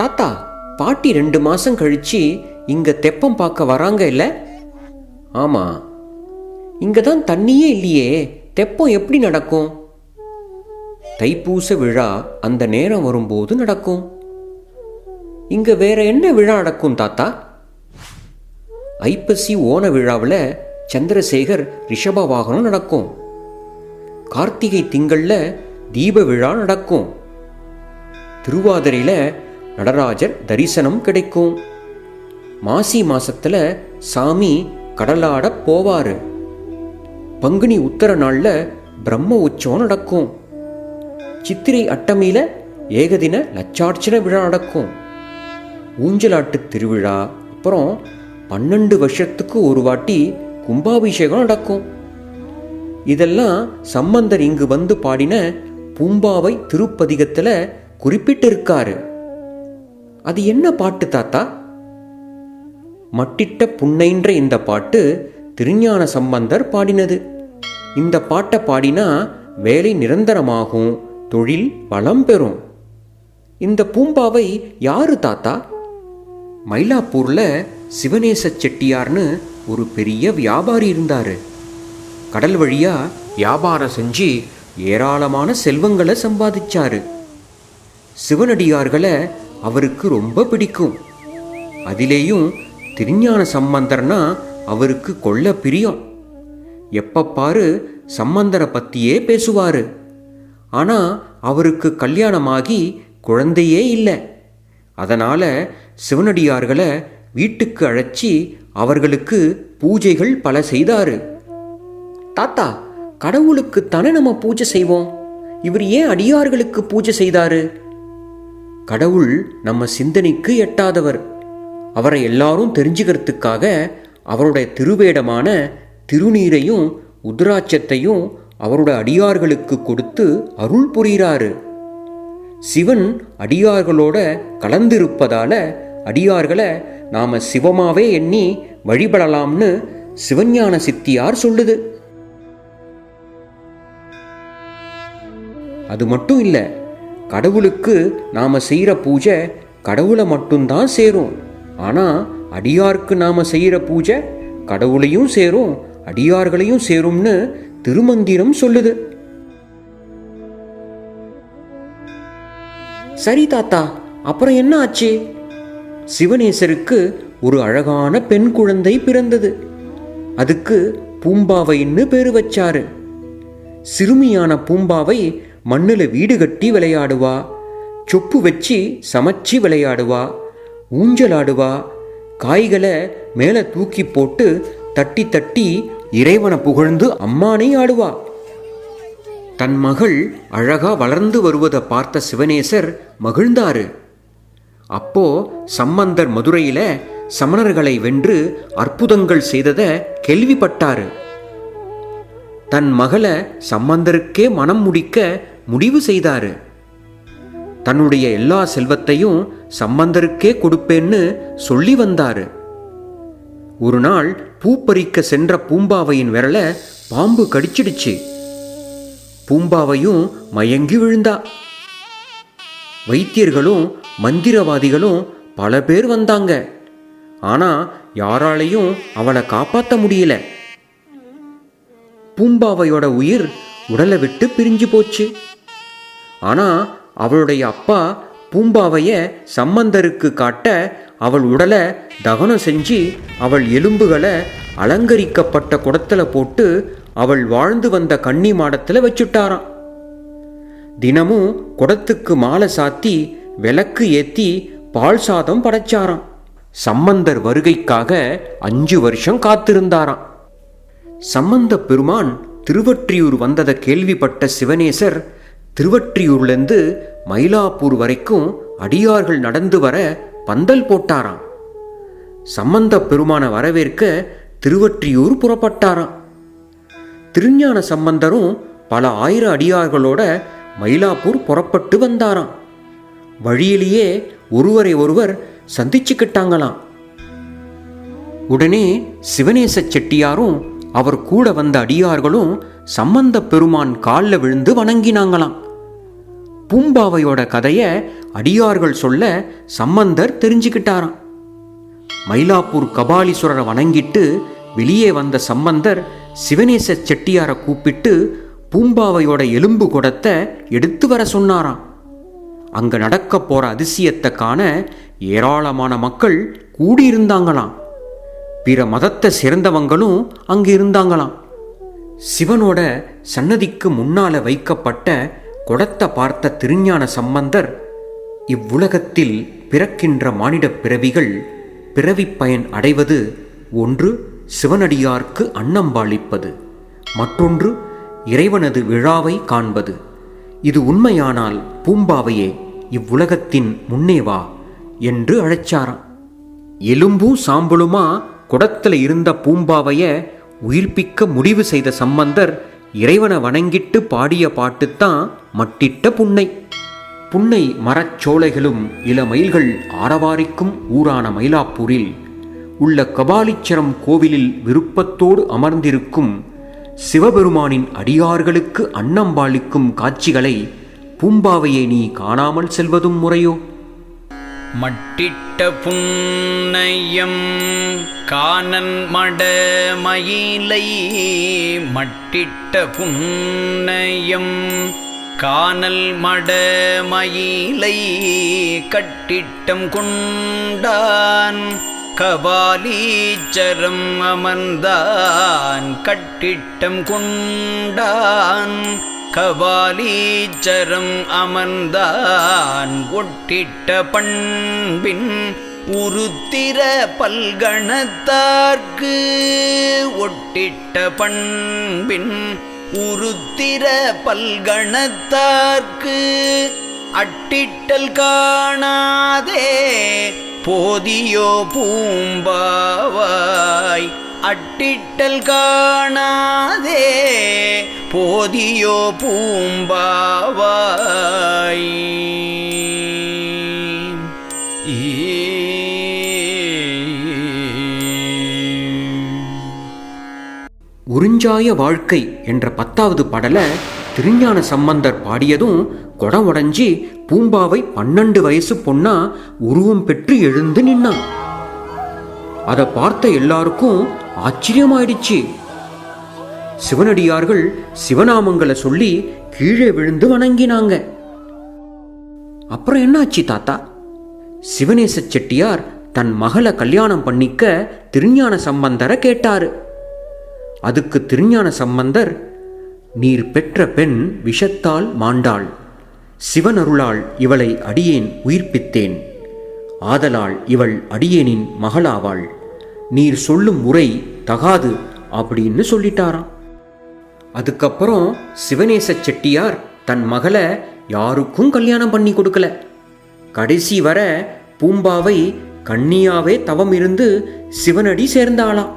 தாத்தா பாட்டி ரெண்டு மாதம் கழிச்சு இங்கே தெப்பம் பார்க்க வராங்க இல்லை? ஆமாம் இங்கே தான் தண்ணியே இல்லையே. தெப்பம் எப்படி நடக்கும்? தைப்பூச விழா அந்த நேரம் வரும்போது நடக்கும். இங்க வேற என்ன விழா நடக்கும் தாத்தா? ஐப்பசி ஓண விழாவில் சந்திரசேகர் ரிஷப வாகனம் நடக்கும். கார்த்திகை திங்கள்ல தீப விழா நடக்கும். திருவாதிரையில் நடராஜர் தரிசனம் கிடைக்கும். மாசி மாசத்துல சாமி கடலாட போவாரு. பங்குனி உத்தர நாள்ல பிரம்ம உற்சவம் நடக்கும். சித்திரை அட்டமியில ஏகதின லட்சார்ச்சன விழா நடக்கும். ஊஞ்சலாட்டு திருவிழா அப்புறம் பன்னெண்டு வருஷத்துக்கு ஒரு வாட்டி கும்பாபிஷேகம் நடக்கும். இதெல்லாம் சம்பந்தர் இங்கு வந்து பாடின பூம்பாவை திருப்பதிகத்தில் குறிப்பிட்டிருக்காரு. அது என்ன பாட்டு தாத்தா? மட்டிட்ட புன்னைன்ற இந்த பாட்டு திருஞான சம்பந்தர் பாடினது. இந்த பாட்டை பாடினா வேலை நிரந்தரமாகும் தொழில் வளம் பெறும். இந்த பூம்பாவை யாரு தாத்தா? மயிலாப்பூர்ல சிவநேச செட்டியார்னு ஒரு பெரிய வியாபாரி இருந்தாரு. கடல் வழியா வியாபாரம் செஞ்சு ஏராளமான செல்வங்களை சம்பாதிச்சாரு. சிவனடியார்களை அவருக்கு ரொம்ப பிடிக்கும். அதிலேயும் திருஞான சம்பந்தர்னா அவருக்கு கொள்ள பிரியம். எப்பப்பாரு சம்பந்தரை பற்றியே பேசுவார். ஆனால் அவருக்கு கல்யாணமாகி குழந்தையே இல்லை. அதனால் சிவனடியார்களை வீட்டுக்கு அழைச்சி அவர்களுக்கு பூஜைகள் பல செய்தாரு. தாத்தா கடவுளுக்கு தானே நம்ம பூஜை செய்வோம்? இவர் ஏன் அடியார்களுக்கு பூஜை செய்தாரு? கடவுள் நம்ம சிந்தனைக்கு எட்டாதவர். அவரை எல்லாரும் தெரிஞ்சுக்கிறதுக்காக அவருடைய திருவேடமான திருநீரையும் உத்ராட்சத்தையும் அவரோட அடியார்களுக்கு கொடுத்து அருள் புரிகிறாரு. சிவன் அடியார்களோட கலந்திருப்பதால அடியார்களை நாம சிவமாவே எண்ணி வழிபடலாம்னு சிவஞான சித்தியார் சொல்லுது. அது மட்டும் இல்லை கடவுளுக்கு நாம் செய்கிற பூஜை கடவுளை மட்டும்தான் சேரும். ஆனால் அடியாருக்கு நாம் செய்கிற பூஜை கடவுளையும் சேரும் அடியார்களையும் சேரும்னு திருமந்திரம் சொல்லுது. சரி தாத்தா அப்புறம் என்ன ஆச்சு? சிவனேசருக்கு ஒரு அழகான பெண் குழந்தை பிறந்தது. அதுக்கு பூம்பாவைன்னு பேரு வச்சாரு. சிறுமியான பூம்பாவை மண்ணில் வீடு கட்டி விளையாடுவா. சொப்பு வச்சு சமைச்சு விளையாடுவா. ஊஞ்சலாடுவா. காய்களை மேலே தூக்கி போட்டு தட்டி தட்டி இறைவனை புகழ்ந்து அம்மானை ஆடுவா. தன் மகள் அழகா வளர்ந்து வருவதை பார்த்த சிவனேசர் மகிழ்ந்தாரு. அப்போ சம்பந்தர் மதுரையில சமணர்களை வென்று அற்புதங்கள் செய்ததை கேள்விப்பட்டாரு. தன் மகளை சம்பந்தருக்கே மனம் முடிக்க முடிவு செய்தாரு. தன்னுடைய எல்லா செல்வத்தையும் சம்பந்தருக்கே கொடுப்பேன்னு சொல்லி வந்தாரு. ஒரு நாள் பூ பறிக்க சென்ற பூம்பாவையின் விரலை பாம்பு கடிச்சிடுச்சு. பூம்பாவையும் மயங்கி விழுந்தா. வைத்தியர்களும் மந்திரவாதிகளும் பல பேர் வந்தாங்க. ஆனா யாராலையும் அவளை காப்பாற்ற முடியல. பூம்பாவையோட உயிர் உடலை விட்டு பிரிஞ்சு போச்சு. ஆனால் அவளுடைய அப்பா பூம்பாவைய சம்பந்தருக்கு காட்ட அவள் உடலை தகனம் செஞ்சு அவள் எலும்புகளை அலங்கரிக்கப்பட்ட குடத்தில் போட்டு அவள் வாழ்ந்து வந்த கன்னி மாடத்தில் வச்சுட்டாராம். தினமும் குடத்துக்கு மாலை சாத்தி விளக்கு ஏத்தி பால் சாதம் படைச்சாராம். சம்பந்தர் வருகைக்காக அஞ்சு வருஷம் காத்திருந்தாராம். சம்பந்த பெருமான் திருவற்றியூர் வந்ததை கேள்விப்பட்ட சிவனேசர் திருவற்றியூர்லேருந்து மயிலாப்பூர் வரைக்கும் அடியார்கள் நடந்து வர பந்தல் போட்டாராம். சம்பந்த பெருமானை வரவேற்க திருவற்றியூர் புறப்பட்டாராம். திருஞான சம்பந்தரும் பல ஆயிரம் அடியார்களோட மயிலாப்பூர் புறப்பட்டு வந்தாராம். வழியிலேயே ஒருவரை ஒருவர் சந்திச்சுக்கிட்டாங்களாம். உடனே சிவனேச செட்டியாரும் அவர் கூட வந்த அடியார்களும் சம்பந்த பெருமான் காலில் விழுந்து வணங்கினாங்களாம். பூம்பாவையோட கதையை அடியார்கள் சொல்ல சம்பந்தர் தெரிஞ்சுக்கிட்டாராம். மயிலாப்பூர் கபாலீஸ்வரரை வணங்கிட்டு வெளியே வந்த சம்பந்தர் சிவனேச செட்டியாரை கூப்பிட்டு பூம்பாவையோட எலும்பு குடத்தை எடுத்து வர சொன்னாராம். அங்கே நடக்க போகிற அதிசயத்தை காண ஏராளமான மக்கள் கூடியிருந்தாங்களாம். பிற மதத்தை சேர்ந்தவங்களும் அங்கு இருந்தாங்களாம். சிவனோட சன்னதிக்கு முன்னால வைக்கப்பட்ட குடத்தை பார்த்த திருஞான சம்பந்தர் இவ்வுலகத்தில் பிறக்கின்ற மானிடப் பிறவிகள் பிறவி பயன் அடைவது ஒன்று சிவனடியார்க்கு அன்னம்பாளிப்பது மற்றொன்று இறைவனது விழாவை காண்பது. இது உண்மையானால் பூம்பாவையே இவ்வுலகத்தின் முன்னே வா என்று அழைச்சாராம். எலும்பும் சாம்பலுமா குடத்தில் இருந்த பூம்பாவைய உயிர்ப்பிக்க முடிவு செய்த சம்பந்தர் இறைவனை வணங்கிட்டு பாடிய பாட்டுத்தான் மட்டிட்ட புன்னை. புன்னை மரச்சோலைகளும் இளமயில்கள் ஆரவாரிக்கும் ஊரான மயிலாப்பூரில் உள்ள கபாலீச்சரம் கோவிலில் விருப்பத்தோடு அமர்ந்திருக்கும் சிவபெருமானின் அடியார்களுக்கு அன்னம்பாளிக்கும் காட்சிகளை பூம்பாவையை நீ காணாமல் செல்வதும் முறையோ? மட்டிட்ட புன்னையம் காணன் மடமயிலை மட்டிட்ட புன்னையம் காணல் மடமயிலை கட்டிட்டம் கொண்டான் கபாலீச்சரம் அமர்ந்தான் கட்டிட்டம் கொண்டான் கபாலீச்சரம் அமர்ந்தான் ஒட்டிட்ட பண்பின் உருத்திர பல்கணத்தார்க்கு ஒட்டிட்ட பண்பின் உருத்திர பல்கணத்தார்க்கு அட்டிட்டல் காணாதே போதியோ பூம்பாவாய் அட்டிட்டல் காணாதே போதியோ பூம்பாவாய். உறிஞ்சாய வாழ்க்கை என்ற பத்தாவது பாடலை திருஞான சம்பந்தர் பாடியதும் குடம் உடஞ்சி பூம்பாவை பன்னெண்டு வயசு பொண்ணா உருவம் பெற்று எழுந்து நின்னான். அதை பார்த்த எல்லாருக்கும் ஆச்சரியமாயிடுச்சு. சிவனடியார்கள் சிவநாமங்களை சொல்லி கீழே விழுந்து வணங்கினாங்க. அப்புறம் என்னாச்சு தாத்தா? சிவநேச செட்டியார் தன் மகளை கல்யாணம் பண்ணிக்க திருஞான சம்பந்தரை கேட்டாரு. அதுக்கு திருஞான சம்பந்தர் நீர் பெற்ற பெண் விஷத்தால் மாண்டாள். சிவனருளால் இவளை அடியேன் உயிர்ப்பித்தேன். ஆதலால் இவள் அடியேனின் மகளாவாள். நீர் சொல்லும் முறை தகாது அப்படின்னு சொல்லிட்டாராம். அதுக்கப்புறம் சிவநேச செட்டியார் தன் மகளை யாருக்கும் கல்யாணம் பண்ணி கொடுக்கல. கடைசி வர பூம்பாவை கண்ணியாவே தவம் இருந்து சிவனடி சேர்ந்தாளாம்.